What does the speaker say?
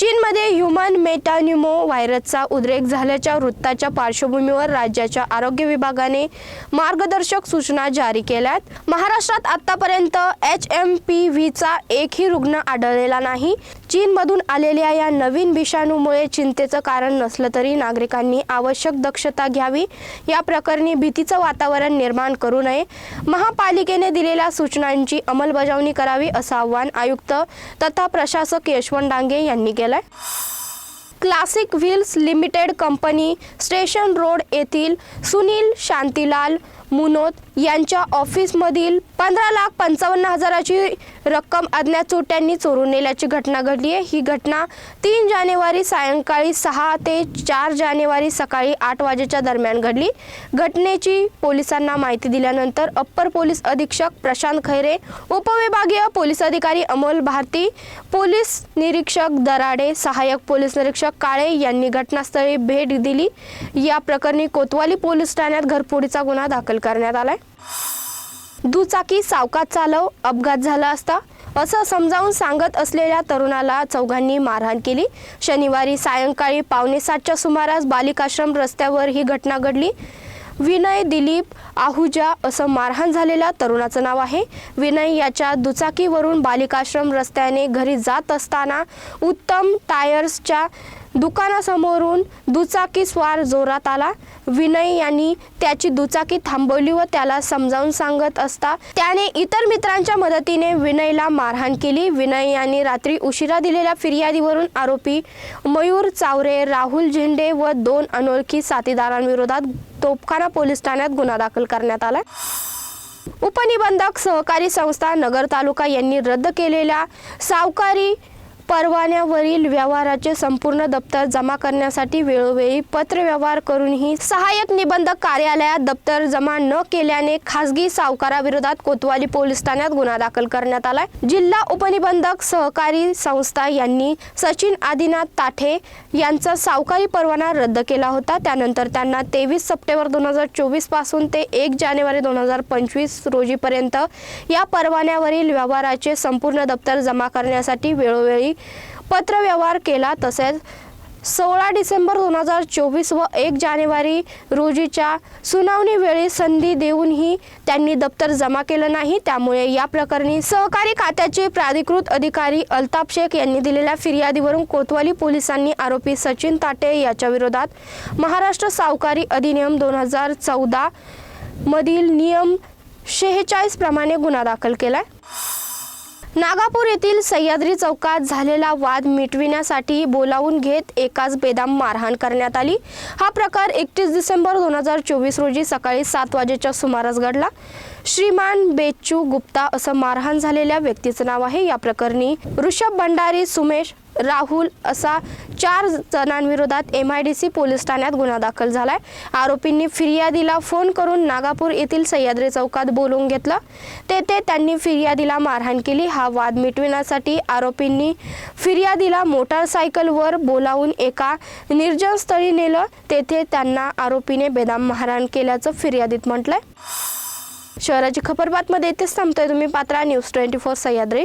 चीनमध्ये ह्युमन मेटान्युमो व्हायरसचा उद्रेक झाल्याच्या वृत्ताच्या पार्श्वभूमीवर राज्याच्या आरोग्य विभागाने मार्गदर्शक सूचना जारी केल्यात. महाराष्ट्रात आतापर्यंत एच एम पी व्हीचा एकही रुग्ण आढळलेला नाही. चीनमधून आलेल्या या नवीन विषाणूमुळे चिंतेचं कारण नसलं तरी नागरिकांनी आवश्यक दक्षता घ्यावी. या प्रकरणी भीतीचं वातावरण निर्माण करू नये. महापालिकेने दिलेल्या सूचनांची अंमलबजावणी करावी असं आव्हान आयुक्त तथा प्रशासक यशवंत डांगे यांनी केलंय. Classic wheels limited company station road येथील सुनील शांतीलाल मुनोत यांच्या ऑफिसमधील पंधरा लाख पंचावन्न हजाराची रक्कम अज्ञात चोट्यांनी चोरून नेल्याची घटना घडली आहे. ही घटना तीन जानेवारी सायंकाळी सहा ते चार जानेवारी सकाळी आठ वाजेच्या दरम्यान घडली. घटनेची पोलिसांना माहिती दिल्यानंतर अप्पर पोलीस अधीक्षक प्रशांत खैरे उपविभागीय पोलीस अधिकारी अमोल भारती पोलीस निरीक्षक दराडे सहाय्यक पोलीस निरीक्षक काळे यांनी घटनास्थळी भेट दिली. या प्रकरणी कोतवाली पोलीस ठाण्यात घरफोडीचा गुन्हा दाखल करण्यात आलाय. दुचाकी सावकात चालव अपघात झाला असता असं समजावून सांगत असलेल्या तरुणाला चौघांनी मारहाण केली. शनिवारी सायंकाळी पावणे सातच्या सुमारास बालिकाश्रम रस्त्यावर ही घटना घडली. विनय दिलीप आहुजा असं मारहाण झालेल्या तरुणाचं नाव आहे. विनय याच्या दुचाकीवरून बालिकाश्रम रस्त्याने घरी जात असताना उत्तम टायर्सच्या दुकानासमोरून दुचाकी स्वार जोरात आला. विनय यांनी त्याची दुचाकी थांबवली व त्याला समजावून सांगत असता त्याने इतर मित्रांच्या मदतीने विनयला मारहाण केली. विनय यांनी रात्री उशिरा दिलेल्या फिर्यादीवरून आरोपी मयूर चावरे राहुल झेंडे व दोन अनोळखी साथीदारांविरोधात तोपखाना पोलीस ठाण्यात गुन्हा दाखल करण्यात आला. उपनिबंधक सहकारी संस्था नगर तालुका यांनी रद्द केलेल्या सावकारी परवान्यावरील व्यवहाराचे संपूर्ण दप्तर जमा करण्यासाठी वेळोवेळी पत्रव्यवहार करूनही सहाय्यक निबंधक कार्यालयात दप्तर जमा न केल्याने खासगी सावकाराविरोधात कोतवाली पोलीस ठाण्यात गुन्हा दाखल करण्यात आलाय. जिल्हा उपनिबंधक सहकारी संस्था यांनी सचिन आदिनाथ ताठे यांचा सावकारी परवाना रद्द केला होता. त्यानंतर त्यांना तेवीस सप्टेंबर दोन हजार चोवीसपासून ते एक जानेवारी दोन हजार पंचवीस रोजीपर्यंत या परवान्यावरील व्यवहाराचे संपूर्ण दप्तर जमा करण्यासाठी वेळोवेळी पत्रव्यवहार केला तसेच सोळा डिसेंबर दोन हजार चोवीस व एक जानेवारी रोजीच्या सुनावणीवेळी संधी देऊनही त्यांनी दप्तर जमा केलं नाही. त्यामुळे या प्रकरणी सहकारी खात्याचे प्राधिकृत अधिकारी अल्ताफ शेख यांनी दिलेल्या फिर्यादीवरून कोतवाली पोलिसांनी आरोपी सचिन ताटे याच्या विरोधात महाराष्ट्र सावकारी अधिनियम दोन हजार चौदा मधील नियम शेहेचाळीस प्रमाणे गुन्हा दाखल केलाय. नागापूर येथील सह्याद्री चौकात झालेला वाद मिटविण्यासाठी बोलावून घेत एकाच बेदाम मारहाण करण्यात आली. हा प्रकार एकतीस डिसेंबर दोन हजार चोवीस रोजी सकाळी सात वाजेच्या सुमारास घडला. श्रीमान बेच्चू गुप्ता असं मारहाण झालेल्या व्यक्तीचं नाव आहे. या प्रकरणी ऋषभ भंडारी सुमेश राहुल असा चार जणांविरोधात M I D C police ठाण्यात गुन्हा दाखल झालाय. आरोपींनी फिर्यादीला फोन करून नागापूर येथील सह्याद्री चौकात बोलवून घेतलं. तेथे त्यांनी फिर्यादीला मारहाण केली. हा वाद मिटविण्यासाठी आरोपींनी फिर्यादीला मोटारसायकलवर बोलावून एका निर्जन स्थळी नेलं. तेथे त्यांना आरोपीने बेदाम मारहाण केल्याचं फिर्यादीत म्हटलंय. शहराची खबरबातमध्ये इथेच थांबतोय तुम्ही Patra. News twenty four Sahyadri.